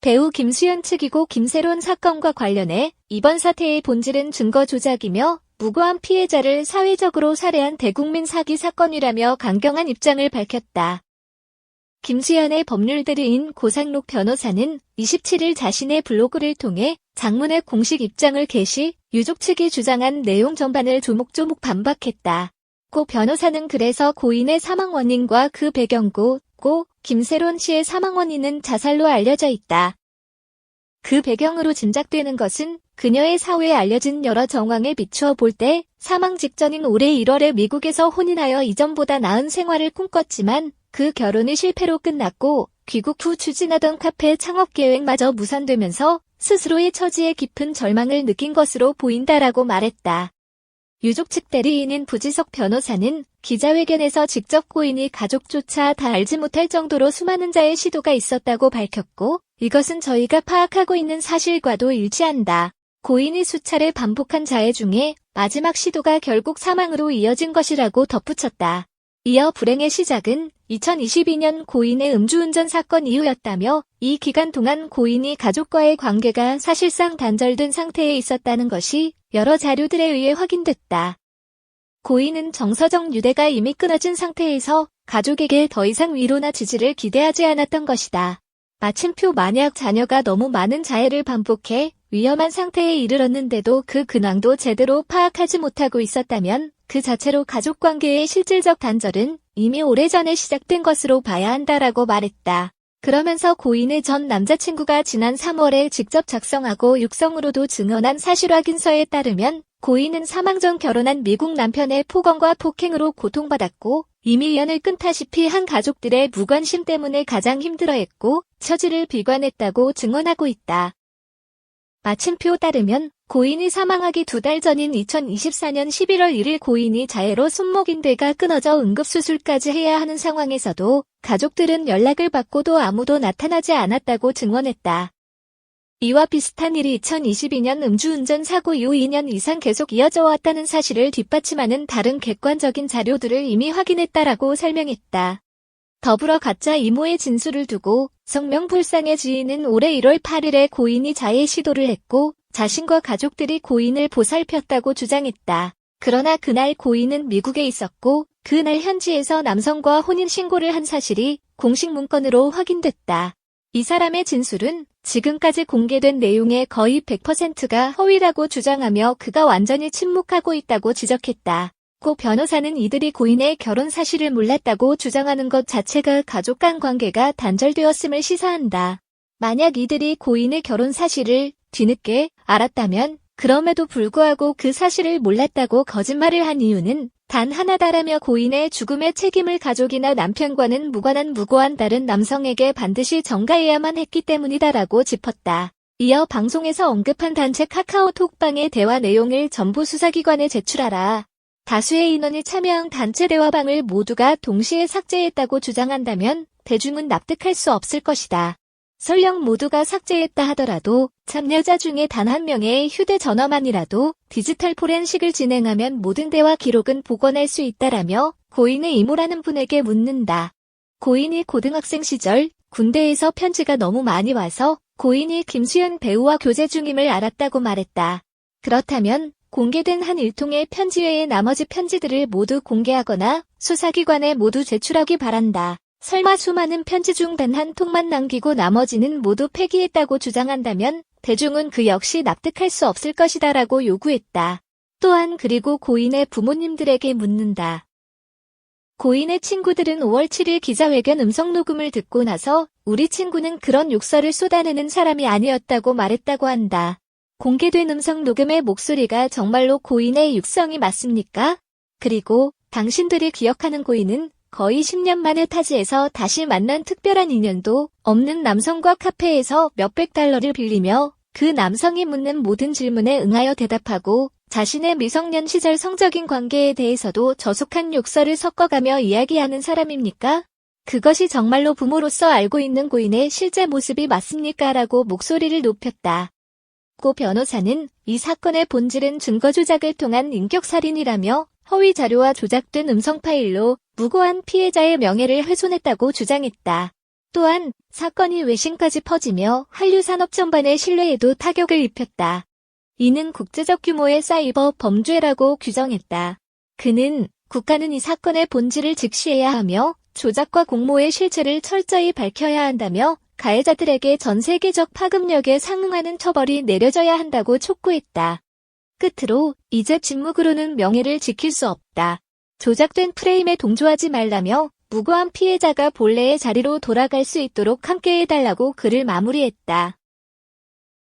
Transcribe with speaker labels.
Speaker 1: 배우 김수현 측이고 김세론 사건과 관련해 이번 사태의 본질은 증거 조작이며 무고한 피해자를 사회적으로 살해한 대국민 사기 사건이라며 강경한 입장을 밝혔다. 김수현의 법률대리인 고상록 변호사는 27일 자신의 블로그를 통해 장문의 공식 입장을 게시, 유족 측이 주장한 내용 전반을 조목조목 반박했다. 고 변호사는 그래서 고인의 사망 원인과 그 배경고, 고 김세론 씨의 사망 원인은 자살로 알려져 있다. 그 배경으로 짐작되는 것은 그녀의 사후에 알려진 여러 정황에 비추어 볼 때 사망 직전인 올해 1월에 미국에서 혼인하여 이전보다 나은 생활을 꿈꿨지만 그 결혼이 실패로 끝났고 귀국 후 추진하던 카페 창업 계획마저 무산되면서 스스로의 처지에 깊은 절망을 느낀 것으로 보인다라고 말했다. 유족 측 대리인인 부지석 변호사는 기자회견에서 직접 고인이 가족조차 다 알지 못할 정도로 수많은 자의 시도가 있었다고 밝혔고 이것은 저희가 파악하고 있는 사실과도 일치한다. 고인이 수차례 반복한 자해 중에 마지막 시도가 결국 사망으로 이어진 것이라고 덧붙였다. 이어 불행의 시작은 2022년 고인의 음주운전 사건 이후였다며 이 기간 동안 고인이 가족과의 관계가 사실상 단절된 상태에 있었다는 것이 여러 자료들에 의해 확인됐다. 고인은 정서적 유대가 이미 끊어진 상태에서 가족에게 더 이상 위로나 지지를 기대하지 않았던 것이다. 마침표 만약 자녀가 너무 많은 자해를 반복해 위험한 상태에 이르렀는데도 그 근황도 제대로 파악하지 못하고 있었다면 그 자체로 가족 관계의 실질적 단절은 이미 오래전에 시작된 것으로 봐야 한다라고 말했다. 그러면서 고인의 전 남자친구가 지난 3월에 직접 작성하고 육성으로도 증언한 사실 확인서에 따르면 고인은 사망 전 결혼한 미국 남편의 폭언과 폭행으로 고통받았고 이미 연을 끊다시피 한 가족들의 무관심 때문에 가장 힘들어했고 처지를 비관했다고 증언하고 있다. 마침표 따르면 고인이 사망하기 두 달 전인 2024년 11월 1일 고인이 자해로 손목인대가 끊어져 응급수술까지 해야 하는 상황에서도 가족들은 연락을 받고도 아무도 나타나지 않았다고 증언했다. 이와 비슷한 일이 2022년 음주운전 사고 이후 2년 이상 계속 이어져 왔다는 사실을 뒷받침하는 다른 객관적인 자료들을 이미 확인했다라고 설명했다. 더불어 가짜 이모의 진술을 두고 성명불상의 지인은 올해 1월 8일에 고인이 자해 시도를 했고 자신과 가족들이 고인을 보살폈다고 주장했다. 그러나 그날 고인은 미국에 있었고 그날 현지에서 남성과 혼인신고를 한 사실이 공식 문건으로 확인됐다. 이 사람의 진술은 지금까지 공개된 내용의 거의 100%가 허위라고 주장하며 그가 완전히 침묵하고 있다고 지적했다. 고 변호사는 이들이 고인의 결혼 사실을 몰랐다고 주장하는 것 자체가 가족 간 관계가 단절되었음을 시사한다. 만약 이들이 고인의 결혼 사실을 뒤늦게 알았다면 그럼에도 불구하고 그 사실을 몰랐다고 거짓말을 한 이유는 단 하나다라며 고인의 죽음의 책임을 가족이나 남편과는 무관한 무고한 다른 남성에게 반드시 전가해야만 했기 때문이다라고 짚었다. 이어 방송에서 언급한 단체 카카오톡방의 대화 내용을 전부 수사기관에 제출하라. 다수의 인원이 참여한 단체 대화방을 모두가 동시에 삭제했다고 주장한다면 대중은 납득할 수 없을 것이다. 설령 모두가 삭제했다 하더라도 참여자 중에 단 한 명의 휴대전화만이라도 디지털 포렌식을 진행하면 모든 대화 기록은 복원할 수 있다라며 고인의 이모라는 분에게 묻는다. 고인이 고등학생 시절 군대에서 편지가 너무 많이 와서 고인이 김수현 배우와 교제 중임을 알았다고 말했다. 그렇다면 공개된 한 일통의 편지 외에 나머지 편지들을 모두 공개하거나 수사기관에 모두 제출하기 바란다. 설마 수많은 편지 중 단 한 통만 남기고 나머지는 모두 폐기했다고 주장한다면 대중은 그 역시 납득할 수 없을 것이다라고 요구했다. 또한 그리고 고인의 부모님들에게 묻는다. 고인의 친구들은 5월 7일 기자회견 음성 녹음을 듣고 나서 우리 친구는 그런 욕설을 쏟아내는 사람이 아니었다고 말했다고 한다. 공개된 음성 녹음의 목소리가 정말로 고인의 육성이 맞습니까? 그리고 당신들이 기억하는 고인은 거의 10년 만에 타지에서 다시 만난 특별한 인연도 없는 남성과 카페에서 몇백 달러를 빌리며 그 남성이 묻는 모든 질문에 응하여 대답하고 자신의 미성년 시절 성적인 관계에 대해서도 저속한 욕설을 섞어가며 이야기하는 사람입니까? 그것이 정말로 부모로서 알고 있는 고인의 실제 모습이 맞습니까? 라고 목소리를 높였다. 고 변호사는 이 사건의 본질은 증거 조작을 통한 인격살인이라며 허위 자료와 조작된 음성 파일로 무고한 피해자의 명예를 훼손했다고 주장했다. 또한 사건이 외신까지 퍼지며 한류 산업 전반의 신뢰에도 타격을 입혔다. 이는 국제적 규모의 사이버 범죄라고 규정했다. 그는 국가는 이 사건의 본질을 직시해야 하며 조작과 공모의 실체를 철저히 밝혀야 한다며 가해자들에게 전 세계적 파급력에 상응하는 처벌이 내려져야 한다고 촉구했다. 끝으로 이제 침묵으로는 명예를 지킬 수 없다. 조작된 프레임에 동조하지 말라며 무고한 피해자가 본래의 자리로 돌아갈 수 있도록 함께해달라고 글을 마무리했다.